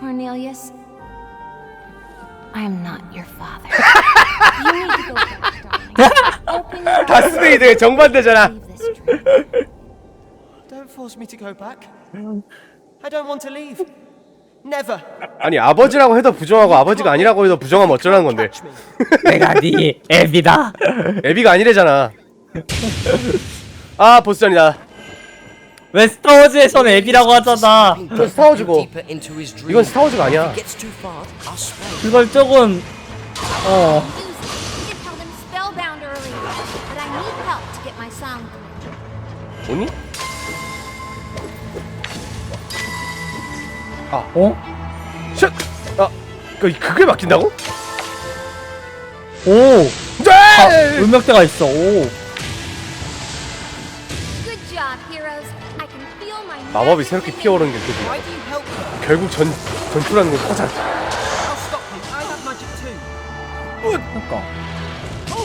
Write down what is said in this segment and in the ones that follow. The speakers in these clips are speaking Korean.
Cornelius, I am not your father. you need to go back, darling. Open your eyes 다스베이드의 정반대잖아. leave this tree. Don't force me to go back. I don't want to leave. Never. 아니 아버지라고 해도 부정하고 아버지가 아니라고 해도 부정하면 어쩌라는 건데. Catch me. 내가 네 애비다. 애비가 아니래잖아. 아 보스전이다. 왜 스타워즈에선 애비라고 하잖아. 이건 스타워즈고. 이건 스타워즈가 아니야. 그걸 조금 어. 뭐니? 어? 슛! 아 그, 그게 막힌다고? 오. 네! 아, 음역대가 있어. 오. 마법이 새롭게 피어오르는 게 me? 결국 전 전투라는 건 허장. 그러니까.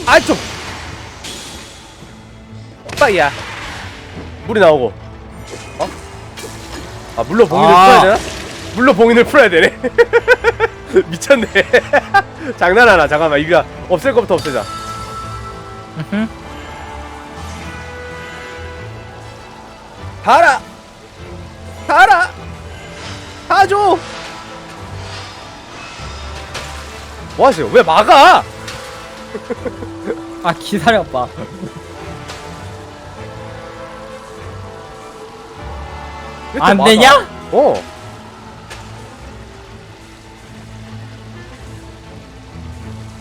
아 좀. 빠이야. 물이 나오고. 어? 아 물로 봉인을 아. 풀어야 되나? 물로 봉인을 풀어야 되네. 미쳤네. 장난하나? 잠깐만 이거 없앨 거부터 없애자. 으흠. 달아. 달아. 다 줘. 뭐 하세요? 왜 막아? 아 기다려봐. 왜또 안 막아? 되냐? 어.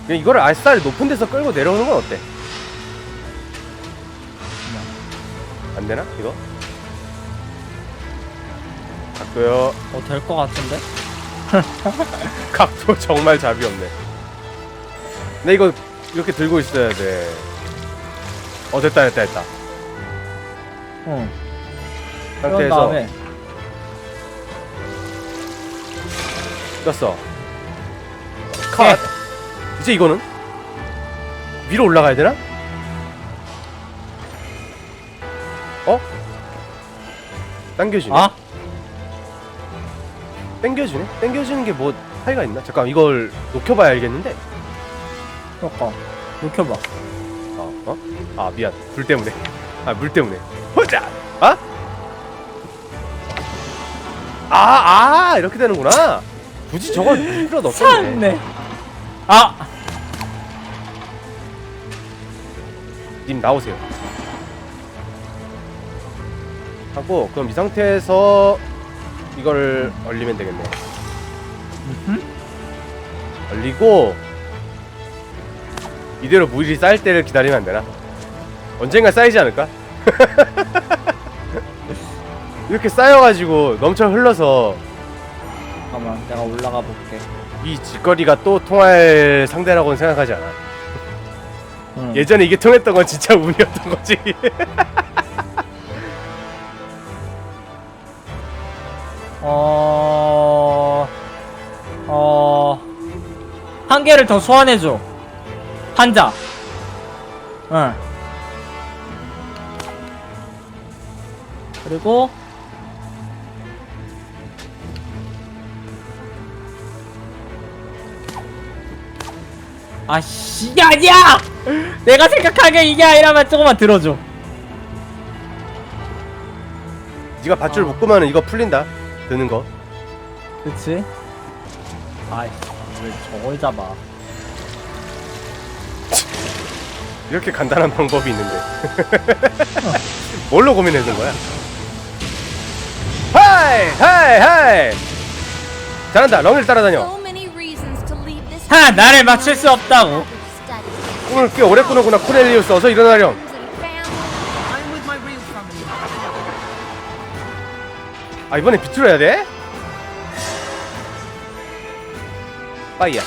그냥 이거를 알싸리 높은 데서 끌고 내려오는 건 어때? 안 되나? 이거? 각도요. 어 될 것 같은데? 각도 정말 잡이 없네. 근데 이거 이렇게 들고 있어야 돼. 어 됐다 됐다 됐다. 응. 그런 상태에서 다음에 떴어. 컷. 이제 이거는 위로 올라가야 되나? 어? 당겨지네. 아 당겨지네. 당겨지는 게 뭐 차이가 있나? 잠깐 이걸 녹여봐야 알겠는데. 그러니까 눕혀봐. 어? 어? 아 미안. 불 때문에. 아 물 때문에. 호자. 아? 아, 아 이렇게 되는구나. 굳이 저걸 필요 없겠네. 참네. 아 님 나오세요. 하고 그럼 이 상태에서 이걸 얼리면 되겠네. 얼리고 이대로 물이 쌓일 때를 기다리면 안 되나? 언젠가 쌓이지 않을까? 이렇게 쌓여가지고 넘쳐 흘러서 잠깐만 내가 올라가 볼게. 이 짓거리가 또 통할 상대라고는 생각하지 않아. 응. 예전에 이게 통했던 건 진짜 운이었던 거지. 어... 어... 한 개를 더 소환해줘. 한자. 응. 그리고 아씨 이게 아니야! 내가 생각하기에 이게 아니라면 조금만 들어줘. 네가 밧줄 묶으면 이거 풀린다. 드는 거. 그치? 아이씨 왜 저걸 잡아? 이렇게 간단한 방법이 있는데. 뭘로 고민했는 거야? 하이! 하이! 하이! 잘한다. 렁이를 따라다녀. 하! 나를 맞출 수 없다고! 꿈을 꽤 오래 꾸는구나. 코넬리우스 어서 일어나렴. 아 이번에 비틀어 해야 돼? 빠이야.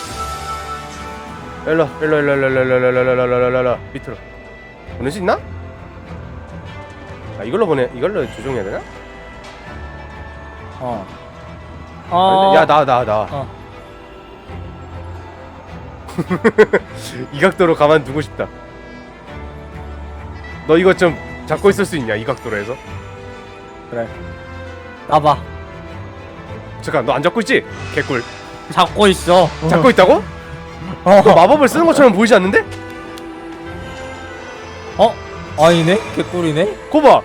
일로 일로 일로 일로 일로 일로 일로 일로 일로 일로 밑으로 보낼 수 있나? 아 이걸로 보내 이걸로 조종해야 되나? 어. 아, 어. 야 나 나 나. 어. 이 각도로 가만 두고 싶다. 너 이거 좀 잡고 있을 수 있냐? 이 각도로 해서? 그래. 나봐. 잠깐 너 안 잡고 있지? 개꿀 잡고 있어 잡고 있다고? 어, 너 마법을 쓰는 것처럼 보이지 않는데? 어? 아니네? 개꿀이네? 거봐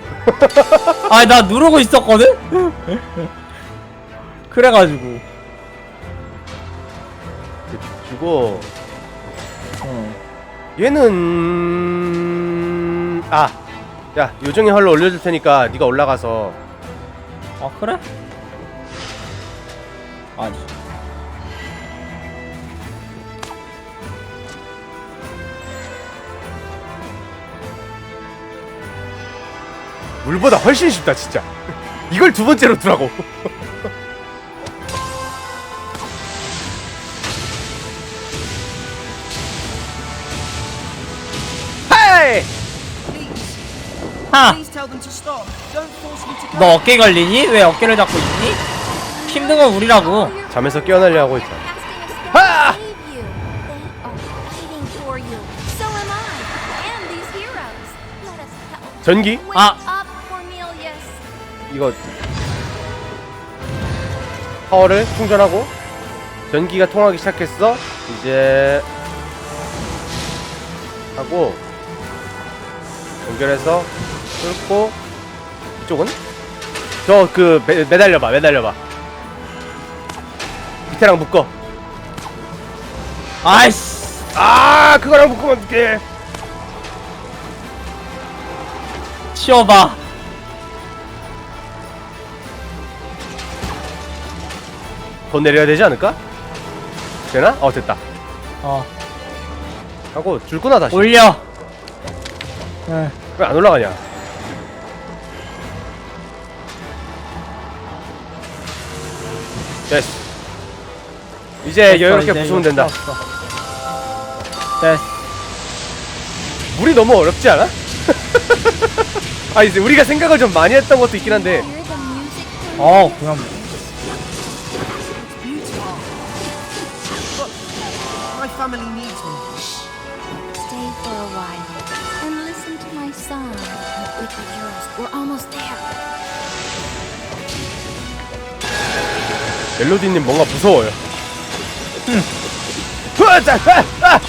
아니 나 누르고 있었거든? 그래가지고 주고 어. 얘는 아 야 요정의 활로 올려줄 테니까 네가 올라가서 아 그래? 아니 물보다 훨씬 쉽다 진짜 이걸 두 번째로 두라고 헤이 하! Please tell them to stop. 너 어깨 걸리니? 왜 어깨를 잡고 있니? 힘든 건 우리라고 잠에서 깨어나려 하고 help. 전기 Ah. Cornelius. 이거 파워를 충전하고 전기가 통하기 시작했어 이제 하고 연결해서 뚫고 이쪽은 저 그 매달려봐 매달려봐. 밑에랑 묶어. 아이씨. 아 그거랑 묶으면 어떡해. 치워봐. 더 내려야 되지 않을까? 되나? 어 됐다. 어. 하고 줄 끊어 다시. 올려. 에, 왜 안 올라가냐 됐어. 이제 여유롭게 이제 부수면 이거 된다. 풀었어. 됐어. 물이 너무 어렵지 않아? 아 이제 우리가 생각을 좀 많이 했던 것도 있긴 한데. 어 그냥 멜로디님 뭔가 무서워요 아, 아!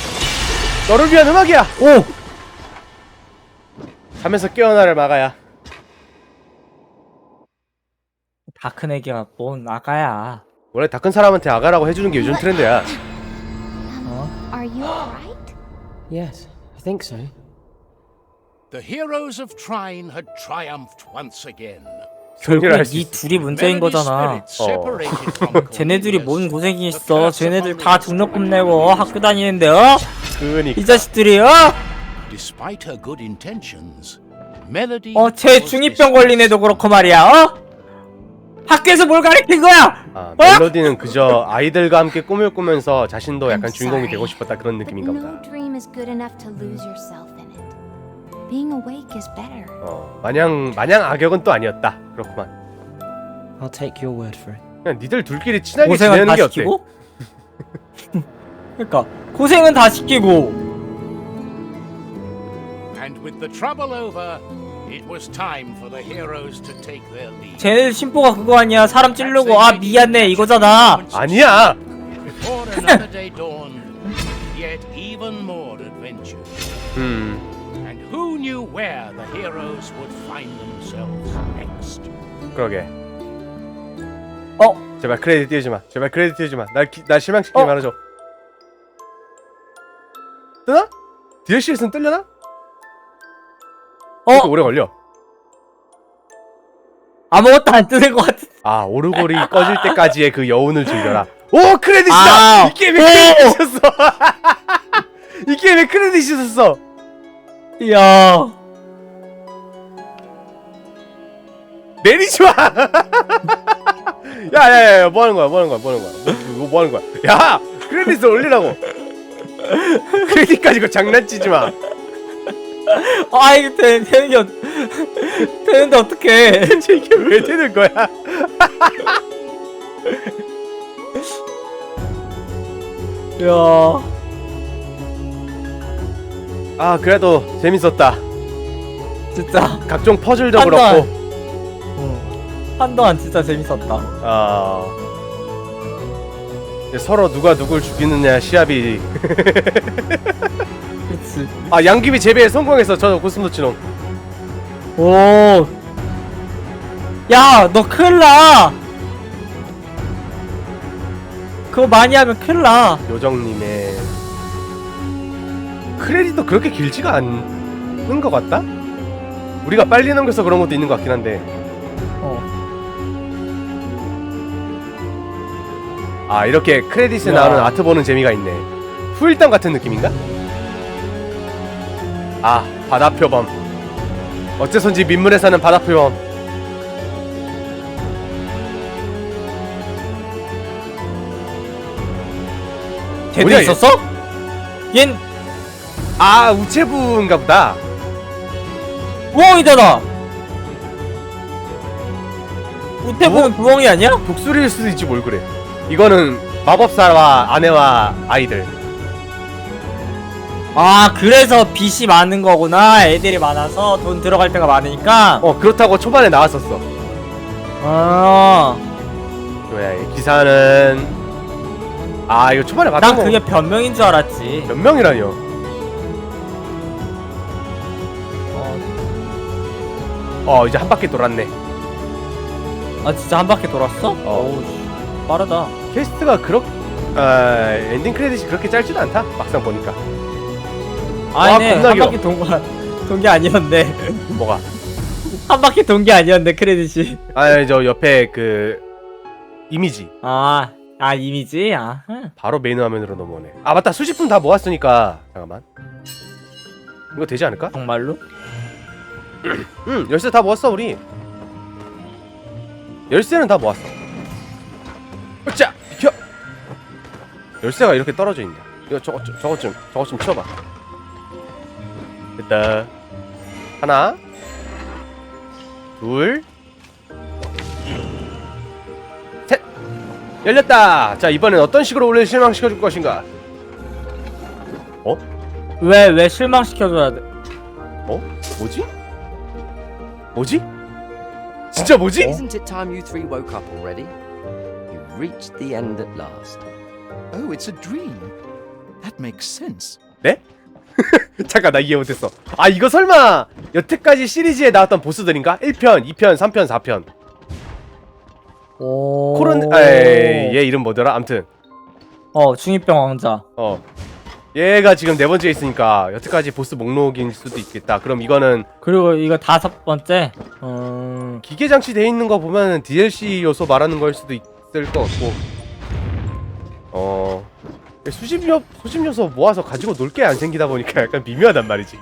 너를 위한 음악이야 오! 잠에서 깨어나를 막아야 다크네기가 뭔 아가야 원래 다 큰 사람한테 아가라고 해주는 게 요즘 트렌드야 어? Are you alright? Yes, I think so. The heroes of Trine had triumphed once again. 결국 정리를 할수 이. 둘이 문제인 거잖아 from 쟤네들이 뭔. 고생이 있어 curse 쟤네들 upon 다 등록금 내고 학교 다니는데 어? 그니까 이 자식들이 어? Despite her good intentions, Melody 어, 쟤 중이병 걸린 애도. 그렇고 말이야 어? 학교에서 뭘 가르친 거야? 아, 어? 멜로디는 그저 아이들과 함께 꿈을 꾸면서 자신도 약간 주인공이 되고 싶었다 그런 느낌인가 보다 Being awake is better. 어, 마냥 마냥 악역은 또 아니었다 그렇구만 I'll take your word for it. 그냥 니들 둘끼리 친하게 고생은 지내는 다 게 어때? 시키고? 그러니까 고생은 다 시키고 And with the trouble over, it was time for the heroes to take their leave. 쟤네들 심보가 그거 아니야 사람 찌르고 아 미안해 이거잖아 아니야 Before another day dawned, yet even more adventure. 음 who knew where the heroes would find themselves next? 그러게 어? 제발 크레딧 띄우지 마 제발 크레딧 띄우지 마날 날 실망시키지 어? 말아줘 뜨나? DLC에서는 뜰려나? 어? 오래 걸려 아무것도 안 뜨는 것 같은 아 오르골이 꺼질 때까지의 그 여운을 즐겨라 오 크레딧이다 아, 이 게임에 오! 크레딧이 있었어 이 게임에 크레딧이 있었어 이 야. 내리지 마. 야야야 뭐 하는 거야 뭐 하는 거야 뭐 하는 거야. 뭐, 뭐 하는 거야. 야 크레딧을 올리라고. 크레딧 가지고 장난치지 마. 아 이거 되, 되는 게 어, 되는데 어떡해. 대체 이게 왜 되는 거야? 이야 아 그래도 재밌었다 진짜 각종 퍼즐도 한동안. 그렇고 응. 한동안 진짜 재밌었다 아 서로 누가 누굴 죽이느냐 시합이 그치. 아 양귀비 재배에 성공했어 저 고슴도치놈 오. 야, 너 큰일 나. 그거 많이 하면 큰일 나. 요정님의 크레딧도 그렇게 길지가 않은 것 같다? 우리가 빨리 넘겨서 그런 것도 있는 것 같긴 한데 어. 아 이렇게 크레딧에 야. 나오는 아트 보는 재미가 있네 후일담 같은 느낌인가? 아 바다표범 어째선지 민물에 사는 바다표범 걔도 뭐야, 얘? 있었어? 얜 아 우체부인가 보다 부엉이잖아. 우태부는 부엉이 아니야? 독수리일 수도 있지 뭘 그래 이거는 마법사와 아내와 아이들 아, 그래서 빚이 많은 거구나. 애들이 많아서 돈 들어갈 때가 많으니까. 어 그렇다고 초반에 나왔었어 아, 뭐야 이 기사는 아 이거 초반에 봤던 난거 그게 변명인 줄 알았지. 몇 명이라뇨 어, 어 이제 한 바퀴 돌았네 아, 진짜 한 바퀴 돌았어? 어. 씨, 빠르다. 퀘스트가 그렇 아 엔딩 크레딧이 그렇게 짧지도 않다 막상 보니까 아니네, 겁나 한 귀여워. 바퀴 돈거 돈게 아니었네. 뭐가 한 바퀴 돈 게 아니었네, 크레딧이. 아니 저 옆에 그 이미지 아, 아, 이미지? 아, 흠. 바로 메인 화면으로 넘어오네 아 맞다 수집품 다 모았으니까 잠깐만 이거 되지 않을까? 정말로? 응 열쇠 다 모았어 우리. 열쇠는 다 모았어. 으짜 비켜! 열쇠가 이렇게 떨어져 있네 이거 저거 좀 저거 좀 저거 좀 치워봐. 됐다. 하나. 둘 셋. 열렸다! 자 이번엔 어떤 식으로 우리를 실망시켜줄 것인가? 어? 왜, 왜 실망시켜줘야 돼? 어? 뭐지? 뭐지? 진짜 뭐지? Isn't it time you three woke up already? You've reached the end at last. Oh, it's a dream. That makes sense. 네? 잠깐 나 이해 못했어 아 이거 설마 여태까지 시리즈에 나왔던 보스들인가? 1편, 2편, 3편, 4편 오. 코론 에이 얘 이름 뭐더라? 암튼 어, 중이병 왕자. 어 얘가 지금 네 번째에 있으니까 여태까지 보스 목록일 수도 있겠다 그럼 이거는 그리고 이거 다섯 번째. 음. 기계 장치 돼 있는 거 보면 DLC 요소 말하는 거일 수도 있을 것 같고 어 수집 요 수집 요소 모아서 가지고 놀 게 안 생기다 보니까 약간 미묘하단 말이지.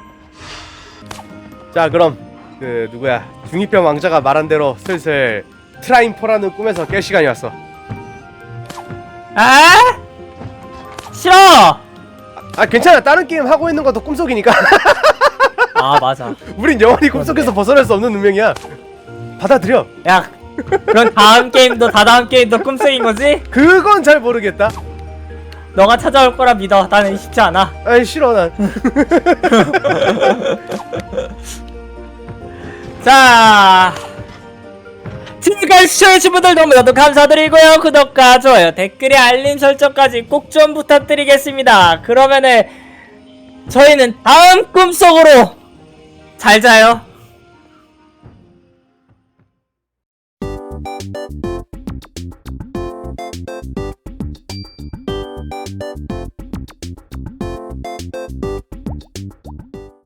자 그럼 그 누구야 중이병 왕자가 말한 대로 슬슬 트라임포라는 꿈에서 깰 시간이 왔어. 아? 싫어! 아 괜찮아 다른 게임 하고 있는 것도 꿈속이니까 아, 맞아. 우린 영원히 꿈속에서 벗어날 수 없는 운명이야. 받아들여. 야, 그럼 다음 게임도 다다음 게임도 꿈속인 거지? 그건 잘 모르겠다. 너가 찾아올 거라 믿어. 나는 쉽지 않아. 아이 싫어 난. 자, 지금까지 시청해주신 분들 너무나도 감사드리고요. 구독과 좋아요, 댓글에 알림 설정까지 꼭 좀 부탁드리겠습니다. 그러면은 저희는 다음 꿈속으로 잘 자요.